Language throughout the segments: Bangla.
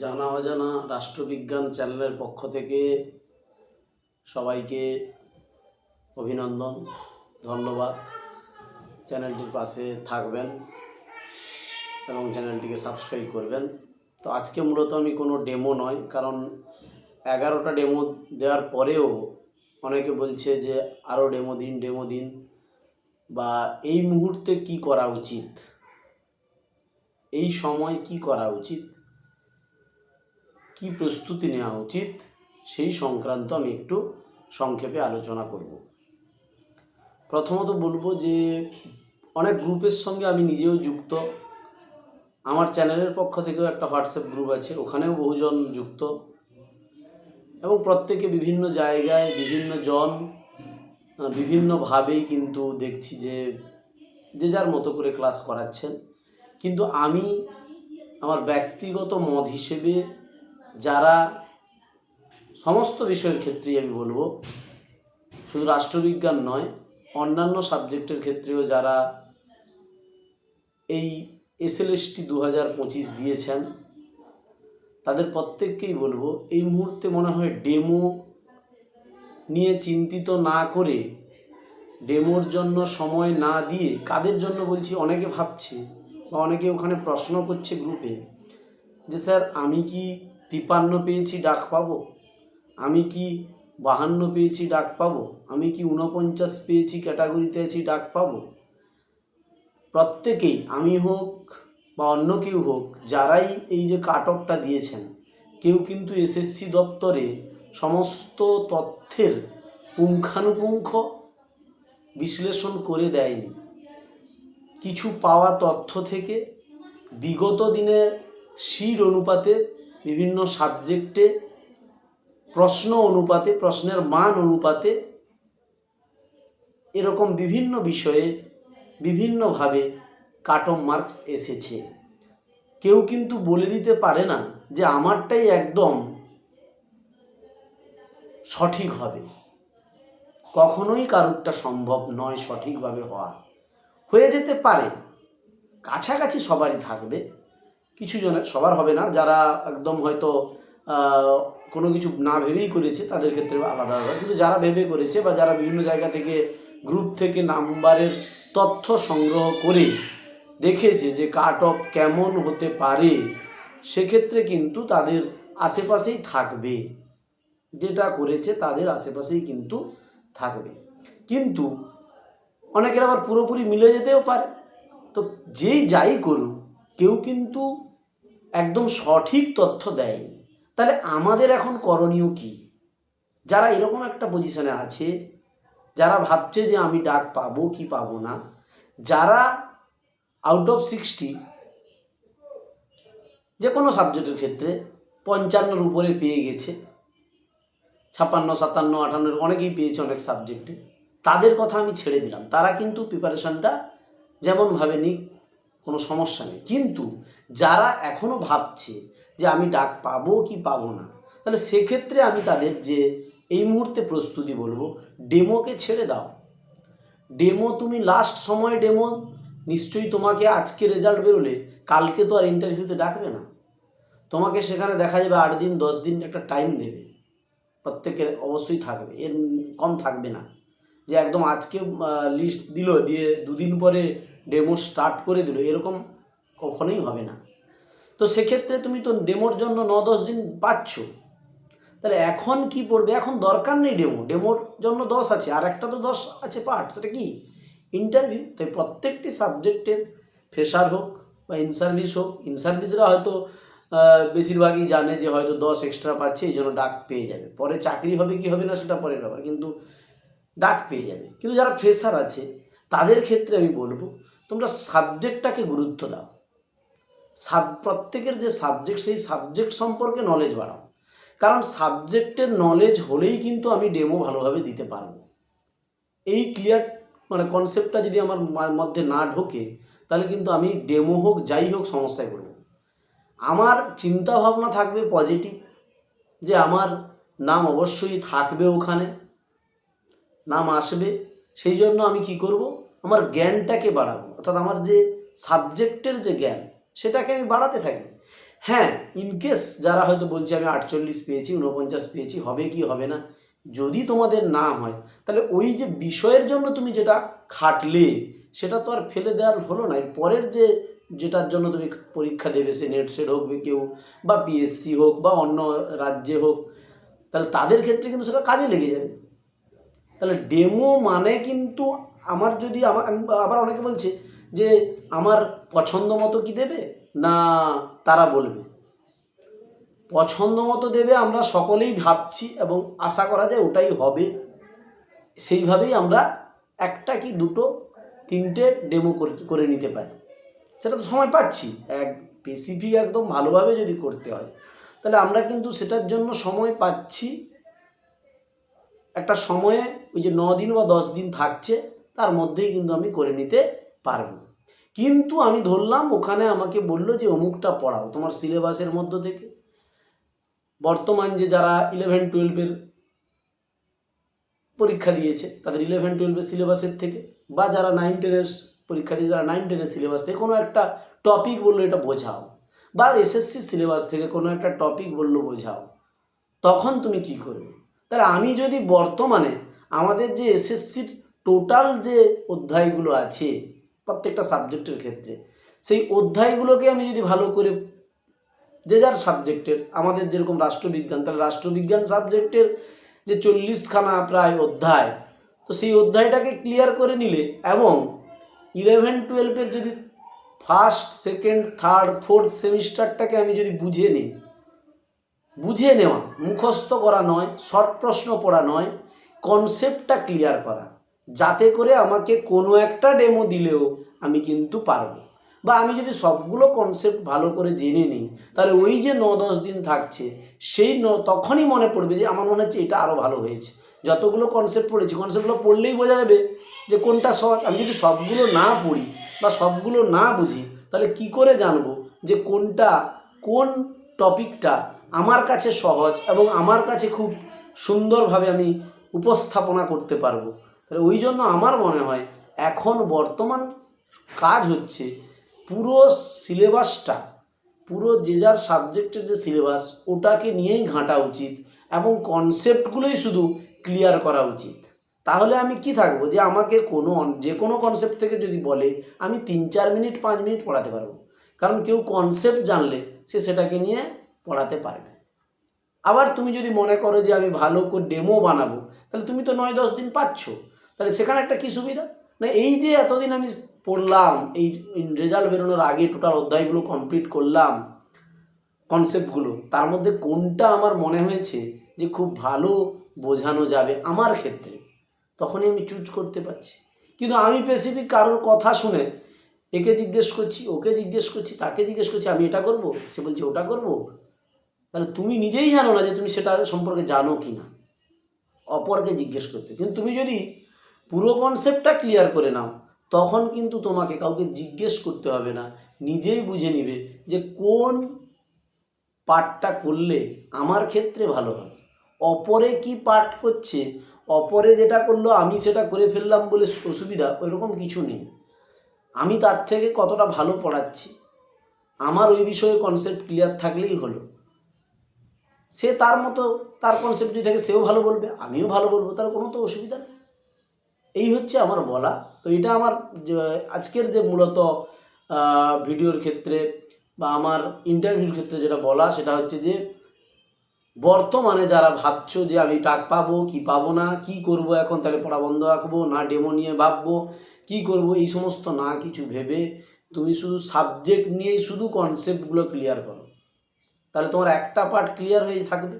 জানা অজানা রাষ্ট্রবিজ্ঞান চ্যানেলের পক্ষ থেকে সবাইকে অভিনন্দন, ধন্যবাদ। চ্যানেলটির পাশে থাকবেন এবং চ্যানেলটিকে সাবস্ক্রাইব করবেন। তো আজকে মূলত আমি কোনো ডেমো নয়, কারণ এগারোটা ডেমো দেওয়ার পরেও অনেকে বলছে যে আরও ডেমো দিন ডেমো দিন, বা এই মুহূর্তে কি করা উচিত? এই সময় কি করা উচিত? কি প্রস্তুতি নেওয়া উচিত, সেই সংক্রান্ত আমি একটু সংক্ষেপে আলোচনা করব। প্রথমত বলব যে, অনেক গ্রুপের সঙ্গে আমি নিজেও যুক্ত। আমার চ্যানেলের পক্ষ থেকেও একটা হোয়াটসঅ্যাপ গ্রুপ আছে, ওখানেও বহুজন যুক্ত। এবং প্রত্যেকে বিভিন্ন জায়গায় বিভিন্ন জন বিভিন্নভাবেই কিন্তু দেখছি যে যে যার মতো করে ক্লাস করাচ্ছেন। কিন্তু আমি আমার ব্যক্তিগত মত হিসেবে যারা সমস্ত বিষয়ের ক্ষেত্রেই আমি বলব, শুধু রাষ্ট্রবিজ্ঞান নয়, অন্যান্য সাবজেক্টের ক্ষেত্রেও যারা এই এসএলএসটি দু হাজার পঁচিশ দিয়েছেন, তাদের প্রত্যেককেই বলব, এই মুহূর্তে মনে হয় ডেমো নিয়ে চিন্তিত না করে, ডেমোর জন্য সময় না দিয়ে, কাদের জন্য বলছি, অনেকে ভাবছে বা অনেকে ওখানে প্রশ্ন করছে গ্রুপে যে স্যার আমি কি তিপান্ন পেয়েছি ডাক পাবো? আমি কি বাহান্ন পেয়েছি ডাক পাবো? আমি কি ঊনপঞ্চাশ পেয়েছি ক্যাটাগরিতে আছি ডাক পাবো? প্রত্যেকেই, আমি হোক বা অন্য কেউ হোক, যারাই এই যে কাট অফটা দিয়েছেন, কেউ কিন্তু এসএসসি দপ্তরে সমস্ত তথ্যের পুঙ্খানুপুঙ্খ বিশ্লেষণ করে দেয়নি। কিছু পাওয়া তথ্য থেকে বিগত দিনের শির অনুপাতে বিভিন্ন সাবজেক্টে প্রশ্ন অনুপাতে, প্রশ্নের মান অনুপাতে এরকম বিভিন্ন বিষয়ে বিভিন্নভাবে কাট অফ মার্কস এসেছে। কেউ কিন্তু বলে দিতে পারে না যে আমারটাই একদম সঠিক হবে। কখনোই কারুরটা সম্ভব নয় সঠিকভাবে হওয়া। হয়ে যেতে পারে, কাছাকাছি সবারই থাকবে। কিছু জনের, সবার হবে না। যারা একদম হয়তো কোনো কিছু না ভেবেই করেছে, তাদের ক্ষেত্রে আলাদা হবে কিন্তু যারা ভেবে করেছে বা যারা বিভিন্ন জায়গা থেকে গ্রুপ থেকে নাম্বারের তথ্য সংগ্রহ করে দেখেছে যে কাট অফ কেমন হতে পারে, সেক্ষেত্রে কিন্তু তাদের আশেপাশেই থাকবে। যেটা করেছে তাদের আশেপাশেই কিন্তু থাকবে। কিন্তু অনেকের আবার পুরোপুরি মিলে যেতেও পারে। তো যেই যাই করুক, কেউ কিন্তু একদম সঠিক তথ্য দেয়নি। তাহলে আমাদের এখন করণীয় কি? যারা এরকম একটা পজিশনে আছে, যারা ভাবছে যে আমি ডাক পাবো কি পাবো না, যারা আউট অফ সিক্সটি যে কোনো সাবজেক্টের ক্ষেত্রে পঞ্চান্নর উপরে পেয়ে গেছে, ছাপ্পান্ন, সাতান্ন, আটান্নর অনেকেই পেয়েছে অনেক সাবজেক্টে তাদের কথা আমি ছেড়ে দিলাম। তারা কিন্তু প্রিপারেশানটা যেমনভাবে নিক কোনো সমস্যা নেই। কিন্তু যারা এখনও ভাবছে যে আমি ডাক পাবো কি পাবো না, তাহলে সেক্ষেত্রে আমি তাদের যে এই মুহূর্তে প্রস্তুতি বলব, ডেমোকে ছেড়ে দাও। ডেমো, তুমি লাস্ট সময় ডেমো, নিশ্চয়ই তোমাকে আজকে রেজাল্ট বেরোলে, কালকে তো আর ইন্টারভিউতে ডাকবে না। তোমাকে সেখানে দেখা যাবে আট দিন, দশ দিন একটা টাইম দেবে। প্রত্যেকের অবশ্যই থাকবে, এর কম থাকবে না। যে একদম আজকে লিস্ট দিল, দিয়ে দুদিন পরে ডেমো স্টার্ট করে দিল, এরকম কখনোই হবে না। তো সেক্ষেত্রে তুমি তো ডেমোর জন্য ন দশ দিন পাচ্ছ। তাহলে এখন কি পড়বে? এখন দরকার নেই ডেমো ডেমোর জন্য দশ আছে, আর একটা তো দশ আছে পার্ট সেটা কি? ইন্টারভিউ তাই প্রত্যেকটি সাবজেক্টের ফ্রেশার হোক বা ইন সার্ভিস হোক ইন সার্ভিসরা হয়তো বেশিরভাগই জানে যে হয়তো দশ এক্সট্রা পাচ্ছে, এই জন্য ডাক পেয়ে যাবে। পরে চাকরি হবে কি হবে না, সেটা পরের ব্যাপার, কিন্তু ডাক পেয়ে যাবে। কিন্তু যারা ফ্রেশার আছে, তাদের ক্ষেত্রে আমি বলব তোমরা সাবজেক্টটাকে গুরুত্ব দাও। সাব প্রত্যেকের যে সাবজেক্ট সেই সাবজেক্ট সম্পর্কে নলেজ বাড়াও। কারণ সাবজেক্টের নলেজ হলেই কিন্তু আমি ডেমো ভালোভাবে দিতে পারব। এই ক্লিয়ার মানে কনসেপ্টটা যদি আমার মধ্যে না ঢোকে, তাহলে কিন্তু আমি ডেমো হোক, যাই হোক, সমস্যায় পড়ব। আমার চিন্তা ভাবনা থাকবে পজিটিভ যে আমার নাম অবশ্যই থাকবে ওখানে, নাম আসবে, সেই জন্য আমি কি করব? আমার জ্ঞানটাকে বাড়াবো। অর্থাৎ আমার যে সাবজেক্টের যে জ্ঞান, সেটাকে আমি বাড়াতে থাকি। হ্যাঁ ইনকেস যারা হয়তো বলছে আমি আটচল্লিশ পেয়েছি উনপঞ্চাশ পেয়েছি, হবে কি হবে না, যদি তোমাদের না হয়, তাহলে ওই যে বিষয়ের জন্য তুমি যেটা খাটলে, সেটা তো আর ফেলে দেওয়ার হলো না। এর পরের যে, যেটার জন্য তুমি পরীক্ষা দেবে, সে নেট সেট হোক, কেউ বা পিএসসি হোক বা অন্য রাজ্যে হোক, তাহলে তাদের ক্ষেত্রে কিন্তু সেটা কাজে লেগে যাবে। তাহলে ডেমো মানে কিন্তু আমার যদি আমার আবার অনেকে বলছে যে আমার পছন্দ মতো কি দেবে? না, তারা বলবে। পছন্দ মতো দেবে আমরা সকলেই ভাবছি এবং আশা করা যায় ওটাই হবে। সেইভাবেই আমরা একটা কি দুটো, তিনটে ডেমো করে নিতে পারি। সেটা তো সময় পাচ্ছি। এক স্পেসিফিক একদম ভালোভাবে যদি করতে হয়, তাহলে আমরা কিন্তু সেটার জন্য সময় পাচ্ছি। একটা সময়ে ওই যে ন দিন বা দশ দিন থাকছে তার মধ্যেই কিন্তু আমি করে নিতে পারব। কিন্তু আমি ধরলাম ওখানে আমাকে বলল যে, অমুকটা পড়াও তোমার সিলেবাসের মধ্য থেকে। বর্তমান যে যারা ইলেভেন টুয়েলভের পরীক্ষা দিয়েছে, তাদের ইলেভেন টুয়েলভের সিলেবাসের থেকে, বা যারা নাইন টেনের পরীক্ষা দিয়ে, যারা নাইন টেনের সিলেবাস থেকে, কোনো একটা টপিক বলল এটা বোঝাও, বা এসএসসি সিলেবাস থেকে কোনো একটা টপিক বলল বোঝাও, তখন তুমি কি করবে? তাহলে আমি যদি বর্তমানে আমাদের যে এসএসসির টোটাল যে অধ্যায়গুলো আছে প্রত্যেকটা সাবজেক্টের ক্ষেত্রে, সেই অধ্যায়গুলোকে আমি যদি ভালো করে, যে যার সাবজেক্টের, আমাদের যেরকম রাষ্ট্রবিজ্ঞান, তাহলে রাষ্ট্রবিজ্ঞান সাবজেক্টের যে চল্লিশখানা প্রায় অধ্যায়, তো সেই অধ্যায়টাকে ক্লিয়ার করে নিলে এবং ইলেভেন টুয়েলভের যদি ফার্স্ট সেকেন্ড থার্ড ফোর্থ সেমিস্টারটাকে আমি যদি বুঝে নিই বুঝে নেওয়া, মুখস্থ করা নয় শর্ট প্রশ্ন পড়া নয় কনসেপ্টটা ক্লিয়ার করা যাতে করে আমাকে কোনো একটা ডেমো দিলেও আমি কিন্তু পারব। বা আমি যদি সবগুলো কনসেপ্ট ভালো করে জেনে নিই, তাহলে ওই যে ন দশ দিন থাকছে, সেই ন, তখনই মনে পড়বে যে আমার মনে হচ্ছে এটা আরও ভালো হয়েছে। যতগুলো কনসেপ্ট পড়েছি কনসেপ্টগুলো পড়লেই বোঝা যাবে যে কোনটা সহজ। আমি যদি সবগুলো না পড়ি বা সবগুলো না বুঝি, তাহলে কি করে জানব যে কোনটা, কোন টপিকটা আমার কাছে সহজ এবং আমার কাছে খুব সুন্দরভাবে আমি উপস্থাপনা করতে পারব? তাহলে ওই জন্য আমার মনে হয় এখন বর্তমান কাজ হচ্ছে পুরো সিলেবাসটা, পুরো যে যার সাবজেক্টের যে সিলেবাস, ওটাকে নিয়েই ঘাঁটা উচিত এবং কনসেপ্টগুলোই শুধু ক্লিয়ার করা উচিত। তাহলে আমি কি থাকব? যে আমাকে কোনো যে কোনো কনসেপ্ট থেকে যদি বলে, আমি তিন চার মিনিট, পাঁচ মিনিট পড়াতে পারব। কারণ কেউ কনসেপ্ট জানলে সে সেটাকে নিয়ে পড়াতে পারবে। আবার তুমি যদি মনে করো যে আমি ভালো করে ডেমো বানাবো, তাহলে তুমি তো নয় দশ দিন পাচ্ছ। তাহলে সেখানে একটা কী সুবিধা? না, এই যে এতদিন আমি পড়লাম, এই রেজাল্ট বেরোনোর আগে টোটাল অধ্যায়গুলো কমপ্লিট করলাম কনসেপ্টগুলো তার মধ্যে কোনটা আমার মনে হয়েছে যে খুব ভালো বোঝানো যাবে আমার ক্ষেত্রে, তখনই আমি চুজ করতে পারছি। কিন্তু আমি স্পেসিফিক কারোর কথা শুনে একে জিজ্ঞেস করছি, ওকে জিজ্ঞেস করছি, তাকে জিজ্ঞেস করছি, আমি এটা করব? সে বলছে, ওটা করব? তাহলে তুমি নিজেই জানো না যে তুমি সেটা সম্পর্কে জানো কি না অপরকে জিজ্ঞেস করতে। কিন্তু তুমি যদি পুরো কনসেপ্টটা ক্লিয়ার করে নাও। তখন কিন্তু তোমাকে কাউকে জিজ্ঞেস করতে হবে না। নিজেই বুঝে নিবে যে কোন পাঠটা করলে আমার ক্ষেত্রে ভালো হবে অপরে কি পাঠ করছে, অপরে যেটা করল আমি সেটা করে ফেললাম বলে অসুবিধা, ওইরকম কিছু নেই। আমি তার থেকে কতটা ভালো পড়াচ্ছি, আমার ওই বিষয়ে কনসেপ্ট ক্লিয়ার থাকলেই হলো। সে তার মতো, তার কনসেপ্ট যদি থাকে সেও ভালো বলবে, আমিও ভালো বলব তার কোনো তো অসুবিধা নেই। এই হচ্ছে আমার বলা। তো এটা আমার আজকের যে মূলত ভিডিওর ক্ষেত্রে বা আমার ইন্টারভিউর ক্ষেত্রে যেটা বলা, সেটা হচ্ছে যে, বর্তমানে যারা ভাবছ যে আমি টাক পাবো, কি পাবো না, কি করব এখন, তাহলে পড়া বন্ধ রাখব, না ডেমো নিয়ে ভাববো, কি করব, এই সমস্ত না কিছু ভেবে তুমি শুধু সাবজেক্ট নিয়েই শুধু কনসেপ্টগুলো ক্লিয়ার করো। তাহলে তোমার একটা পার্ট ক্লিয়ার হয়ে থাকবে।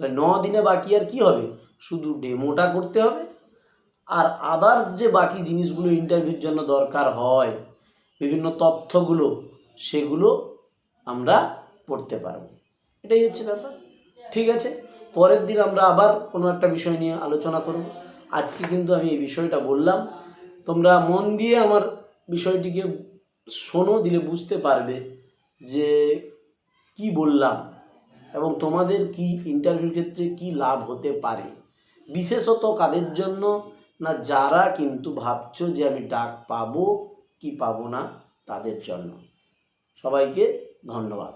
তাহলে ন দিনে বাকি আর কি হবে? শুধু ডেমোটা করতে হবে আর আদার্স যে বাকি জিনিসগুলো ইন্টারভিউর জন্য দরকার হয়, বিভিন্ন তথ্যগুলো, সেগুলো আমরা পড়তে পারব। এটাই হচ্ছে ব্যাপার। ঠিক আছে? পরের দিন আমরা আবার কোনো একটা বিষয় নিয়ে আলোচনা করব। আজকে কিন্তু আমি এই বিষয়টা বললাম। তোমরা মন দিয়ে আমার বিষয়টিকে শোনো, দিলে বুঝতে পারবে যে কি বললাম এবং তোমাদের কি ইন্টারভিউর ক্ষেত্রে কি লাভ হতে পারে। বিশেষত কাদের জন্য না যারা কিন্তু ভাবছ যে আমি ডাক পাবো, কি পাবো না, তাদের জন্য। সবাইকে ধন্যবাদ।